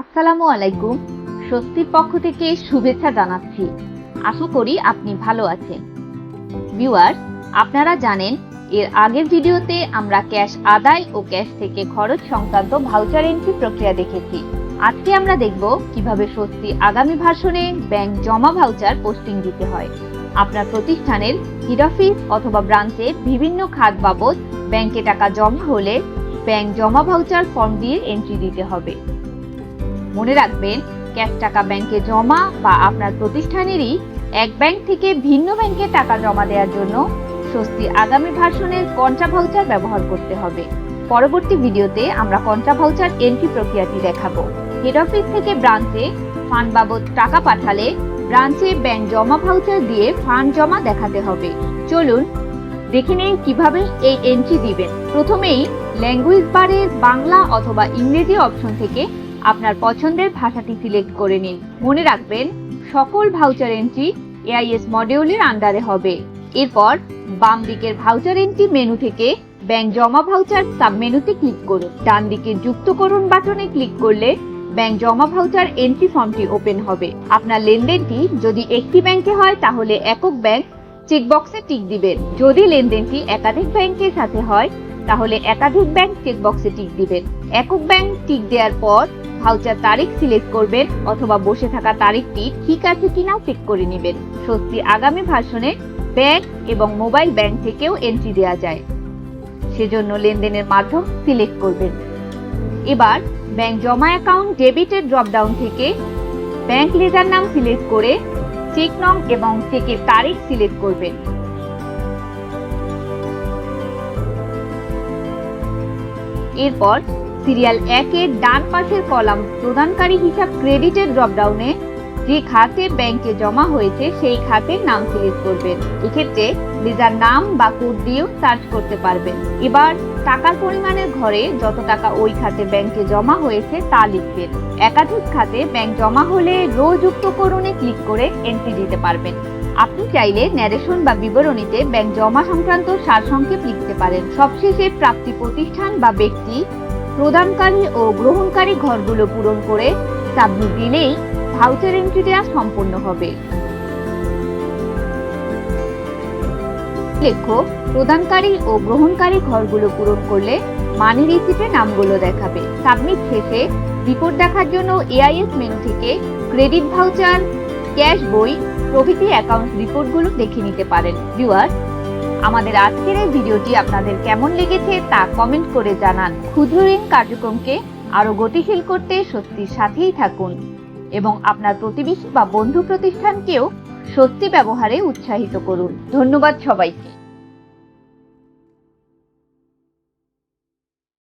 আসসালামু আলাইকুম। স্বস্তির পক্ষ থেকে শুভেচ্ছা জানাচ্ছি। আশা করি আপনি ভালো আছেন। ভিউয়ার্স, আপনারা জানেন, এর আগের ভিডিওতে আমরা ক্যাশ আদায় ও ক্যাশ থেকে খরচ সংক্রান্ত ভাউচার এন্ট্রি প্রক্রিয়া দেখেছি। আজকে আমরা দেখব কীভাবে স্বস্তি আগামী ভাষণে ব্যাংক জমা ভাউচার পোস্টিং দিতে হয়। আপনার প্রতিষ্ঠানের হেড অফিস অথবা ব্রাঞ্চে বিভিন্ন খাত বাবদ ব্যাংকে টাকা জমা হলে ব্যাংক জমা ভাউচার ফর্ম দিয়ে এন্ট্রি দিতে হবে। মনে রাখবেন, ক্যাশ টাকা ব্যাংকে জমা বা আপনার প্রতিষ্ঠানেরই এক ব্যাংক থেকে ভিন্ন ব্যাংকে টাকা জমা দেওয়ার জন্য স্বস্তি আগামী ভার্সনের কন্ট্রা ভাউচার ব্যবহার করতে হবে। পরবর্তী ভিডিওতে আমরা কন্ট্রা ভাউচার এন্ট্রি প্রক্রিয়াটি দেখাবো। হেড অফিস থেকে ব্রাঞ্চে ফান্ড বাবদ টাকা পাঠালে ব্রাঞ্চে ব্যাংক জমা ভাউচার দিয়ে ফান্ড জমা দেখাতে হবে। চলুন দেখে নিন কীভাবে এই এন্ট্রি দিবেন। প্রথমেই ল্যাঙ্গুয়েজ বারের বাংলা অথবা ইংরেজি অপশন থেকে আপনার পছন্দের ভাষাটি সিলেক্ট করে নিন। মনে রাখবেন, সকল ভাউচার এন্ট্রি এআইএস মডিউলের আন্ডারে হবে। এরপর, বাম দিকের ভাউচার এন্ট্রি মেনু থেকে ব্যাংক জমা ভাউচার সাব মেনুতে ক্লিক করুন। ডান দিকে যুক্তকরণ বাটনে ক্লিক করলে ব্যাংক জমা ভাউচার এন্ট্রি ফর্মটি ওপেন হবে। আপনার লেনদেনটি যদি একটি ব্যাংকে হয়, তাহলে একক ব্যাংক চেকবক্সে টিক দিবেন। যদি লেনদেনটি একাধিক ব্যাংকের সাথে হয়, তাহলে একাধিক ব্যাংক চেকবক্সে টিক দিবেন। একক ব্যাংক টিক দেওয়ার পর ভাউচার তারিখ সিলেক্ট করবেন অথবা বসে থাকা তারিখটি ঠিক আছে কিনা চেক করে নেবেন। স্বস্তি আগামী ভাষণে ব্যাংক এবং মোবাইল ব্যাংক থেকেও এন্ট্রি দেওয়া যায়। সেজন্য লেনদেনের মাধ্যম সিলেক্ট করবেন। এবার ব্যাংক জমা অ্যাকাউন্ট ডেবিটের ড্রপডাউন থেকে ব্যাংক লেজার নাম সিলেক্ট করে চেক নং এবং চেকের তারিখ সিলেক্ট করবেন। এরপর সিরিয়াল একের ডান পাশের কলাম প্রদানকারী হিসাব ক্রেডিটের ড্রপডাউনে যে খাতে ব্যাংকে জমা হয়েছে সেই খাতের নাম সিলেক্ট করবেন। এক্ষেত্রে লেজার নাম বা কোড দিয়েও সার্চ করতে পারবেন। এবার টাকার পরিমাণের ঘরে যত টাকা ওই খাতে ব্যাংকে জমা হয়েছে তা লিখবেন। একাধিক খাতে ব্যাংক জমা হলে রো যুক্তকরণে ক্লিক করে এন্ট্রি দিতে পারবেন। আপনি চাইলে ন্যারেশন বা বিবরণীতে ব্যাংক জমা সংক্রান্ত সারসংক্ষেপ লিখতে পারেন। সবশেষে প্রাপ্তি প্রতিষ্ঠান বা ব্যক্তি প্রদানকারী ও গ্রহণকারী ঘরগুলো পূরণ করে সাবমিট দিলেই ভাউচার এন্ট্রি দেওয়া সম্পন্ন হবে। লেখো, প্রদানকারী ও গ্রহণকারী ঘরগুলো পূরণ করলে মানি রিসিপে নামগুলো দেখাবে। সাবমিট শেষে রিপোর্ট দেখার জন্য এআইএস মেনু থেকে ক্রেডিট ভাউচার, ক্যাশ বই প্রভৃতি অ্যাকাউন্ট রিপোর্টগুলো দেখে নিতে পারেন। ভিউয়ার আমাদের আজকের এই ভিডিওটি আপনাদের কেমন লেগেছে তা কমেন্ট করে জানান। ক্ষুদ্র ঋণ কার্যক্রমকে আরও গতিশীল করতে স্বস্তির সাথেই থাকুন এবং আপনার প্রতিবেশী বা বন্ধু প্রতিষ্ঠানকেও সত্যি ব্যবহারে উৎসাহিত করুন। ধন্যবাদ সবাইকে।